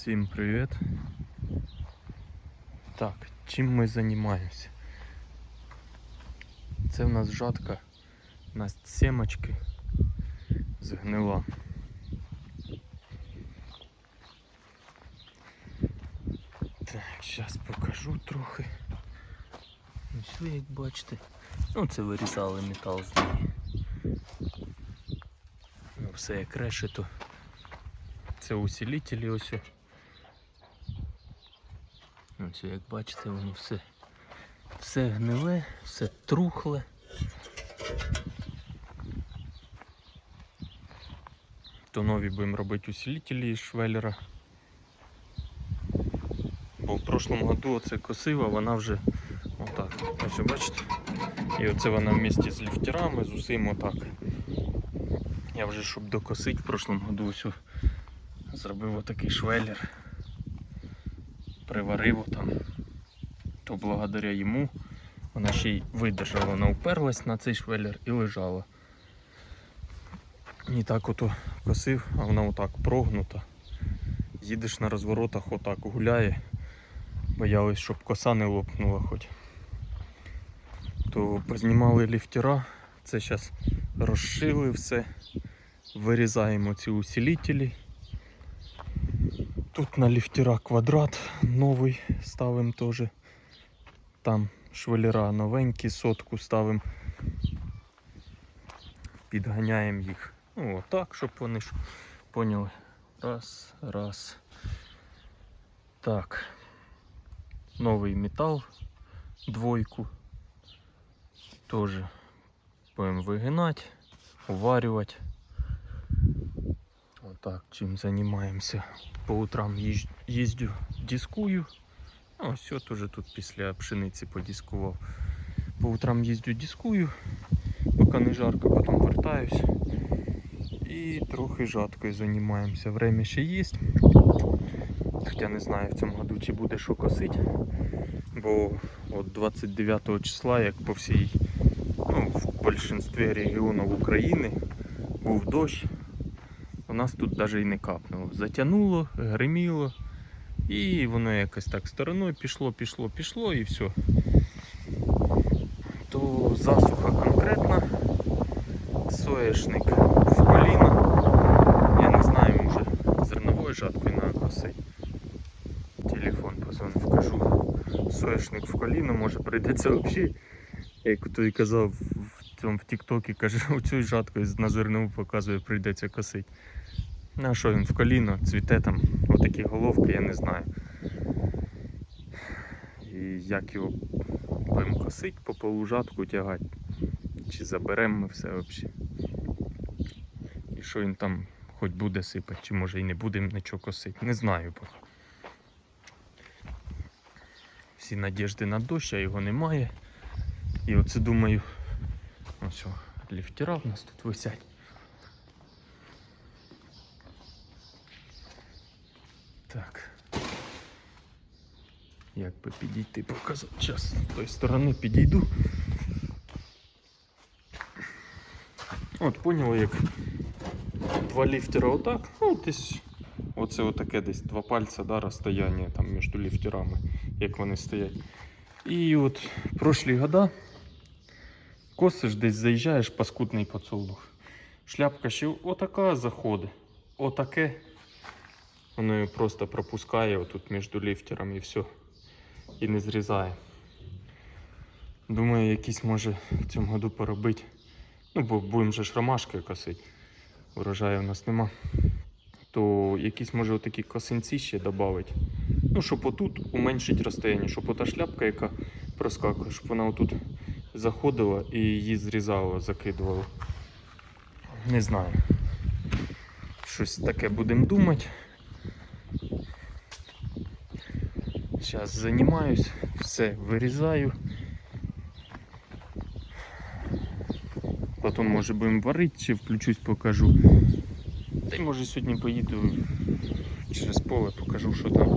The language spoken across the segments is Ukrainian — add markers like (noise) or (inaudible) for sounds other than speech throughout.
Всім привіт. Так, чим ми займаємося? Це в нас жатка на сімочки згнила. Так, зараз покажу трохи. Ось ви як бачите. Ну це вирізали метал з неї. Ну, все як решето. Це усилителі ось. Ось як бачите, воно все, все гниле, все трухле. То нові будемо робити усилителі із швеллера. Бо в прошлому году оце косила, вона вже отак. Ось бачите. І оце вона вместе з ліфтерами, з усім отак. Я вже щоб докосити в прошлому году ось зробив отакий швеллер. Приварив там. То благодаря йому вона ще й видержала, вона уперлась на цей швеллер і лежала. І так ото косив, а вона отак прогнута. Їдеш на розворотах, отак гуляє. Боялись, щоб коса не лопнула хоч. То познімали ліфтера, це зараз розшили все. Вирізаємо ці усилителі. Тут на ліфтера квадрат новий ставимо теж. Там швеллера новенькі, сотку ставимо. Підганяємо їх. Ну, отак, щоб вони ж поняли. Раз, раз. Так. Новий метал. Двойку. Теж будемо вигинати, уварювати. Отак, чим займаємося. По утрам їздю, дискую. Ну, все, теж тут після пшениці подіскував. По утрам їздю, дискую, поки не жарко, потім вертаюсь. І трохи жаткою займаємося. Время ще є. Хоча не знаю в цьому году чи буде що косити. Бо от 29 числа, як по всій, ну, в більшинстві регіонів України, був дощ. У нас тут навіть і не капнуло. Затягнуло, гриміло. І воно якось так стороною пішло, пішло, пішло і все. То засуха конкретна. Соєшник в коліна. Я не знаю, може зерновою жаткою на косить. Телефон позвонив, кажу. Соєшник в коліно, може прийдеться взагалі. Як той казав в цьому в Тіктокі, каже, оцю (laughs) жаткою на зернову показує, прийдеться косити. Ну, а що він в коліно, цвіте там, отакі головки, я не знаю. І як його будемо косити, по полу жатку тягати. Чи заберемо ми все взагалі. І що він там хоч буде сипати, чи може і не будемо нічого косити. Не знаю поки. Всі надіжди на дощ, а його немає. І оце думаю, ось ліфтера в нас тут висять. Так. Як би підійти, показати. Зараз з тої сторони підійду. От, поняли, як два ліфтера отак. Ну, десь оце отаке десь два пальця, да, розстояння там між ліфтерами, як вони стоять. І от прошлі года косиш десь заїжджаєш паскудний поцолух. Шляпка ще отака заходить. Отаке. Воно її просто пропускає отут між ліфтером і все. І не зрізає. Думаю, якісь може в цьому году поробити. Ну, бо будемо же ж ромашки косити. Урожаю у нас нема. То якісь може отакі косинці ще додати. Ну, щоб отут уменшити розстояння, щоб ота шляпка, яка проскакує, щоб вона отут заходила і її зрізала, закидувала. Не знаю. Щось таке будемо думати. Зараз займаюсь, все вирізаю. Потім може будемо варити чи включусь, покажу. Та й може сьогодні поїду через поле, покажу, що там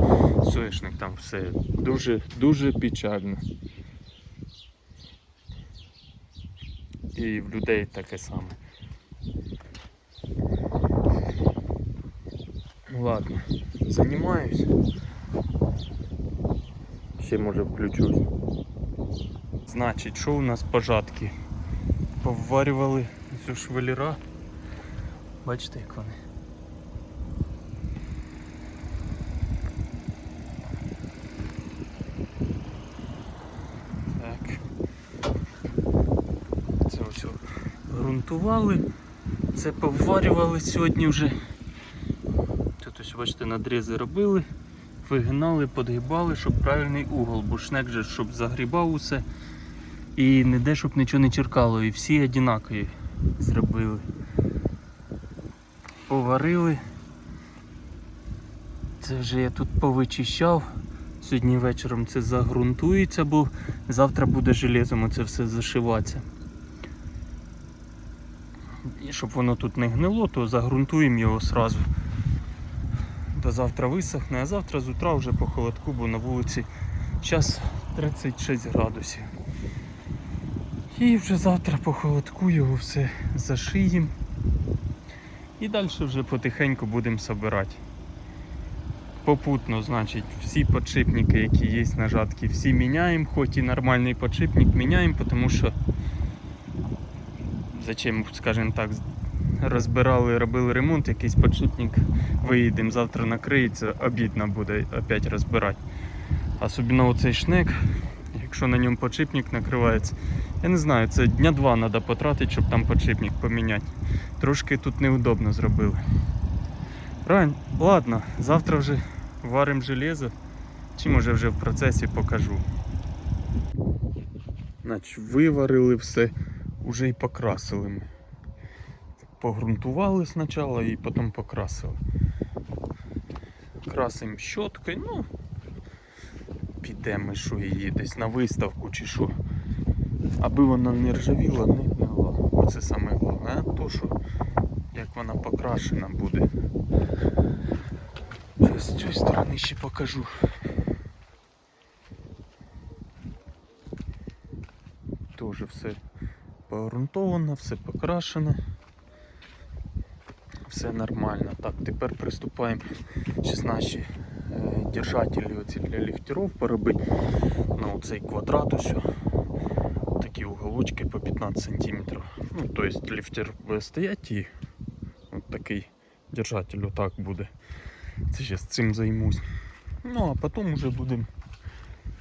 соєшник, там все дуже дуже печально. І в людей таке саме. Ладно, займаюсь. Ще може включусь. Значить, що у нас пожатки? Поварювали цю швеліра. Бачите, як вони. Так. Це ось грунтували. Це поварювали сьогодні вже. Тут ось, бачите, надрізи робили, вигинали, подгибали, щоб правильний угол, бо шнек же, щоб загрібав усе. І ніде, щоб нічого не черкало. І всі однакові зробили. Поварили. Це вже я тут повичищав. Сьогодні вечором це загрунтується, бо завтра буде железом це все зашиватися. І щоб воно тут не гнило, то загрунтуємо його сразу. До завтра висохне, а завтра з утра вже по холодку, бо на вулиці зараз 36 градусів. І вже завтра по холодку його все зашиємо. І далі вже потихеньку будемо збирати. Попутно, значить, всі подшипники, які є на жатки, всі міняємо, хоч і нормальний подшипник міняємо, тому що зачем, скажімо так, розбирали, робили ремонт, якийсь подшипник, виїдемо, завтра накриється, обідно буде опять розбирати. Особливо оцей шнек, якщо на ньому подшипник накривається. Я не знаю, це дня два треба потратити, щоб там подшипник поміняти. Трошки тут неудобно зробили. Правильно? Ладно, завтра вже варимо железо. Чи може вже в процесі покажу. Значить, виварили все, вже і покрасили ми. Погрунтували спочатку і потім покрасили. Красимо щоткою, ну підемо що її десь на виставку чи що. Аби вона не ржавіла, не гнила. Оце саме головне, а то що як вона покрашена буде. З цієї сторони ще покажу. Теж все погрунтовано, все покрашено. Все нормально. Так, тепер приступаємо 16 е, держателі оці для ліфтерів поробити на оцей квадрат ось. Такі уголочки по 15 см. Ну, то есть ліфтер буде стояти і от такий держатель отак буде. Це зараз цим займусь. Ну а потім вже будемо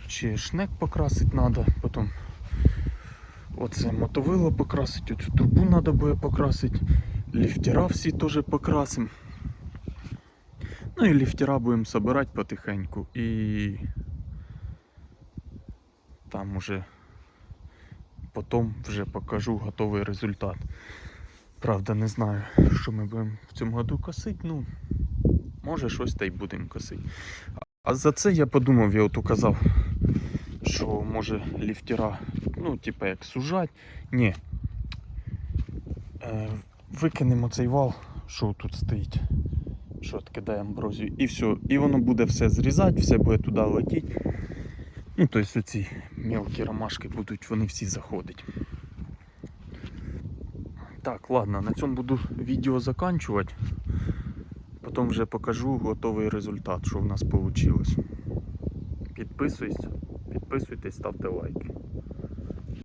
ще шнек покрасити треба, потім оце мотовило покрасити, оцю трубу треба буде покрасити, ліфтера всі теж покрасимо. Ну і ліфтера будемо збирати потихеньку і там уже потім вже покажу готовий результат. Правда, не знаю, що ми будемо в цьому году косити, ну може щось та й будемо косити. А за це я подумав, я от указав, що може ліфтера, ну, типа як сужать. Ні. Викинемо цей вал, що тут стоїть. Що відкидає амброзію, і все. І воно буде все зрізати, все буде туди летіти. Ну, тобто оці мелкі ромашки будуть, вони всі заходять. Так, ладно, на цьому буду відео заканчувати. Потім вже покажу готовий результат, що в нас вийшло. Підписуйся, підписуйтесь, ставте лайки.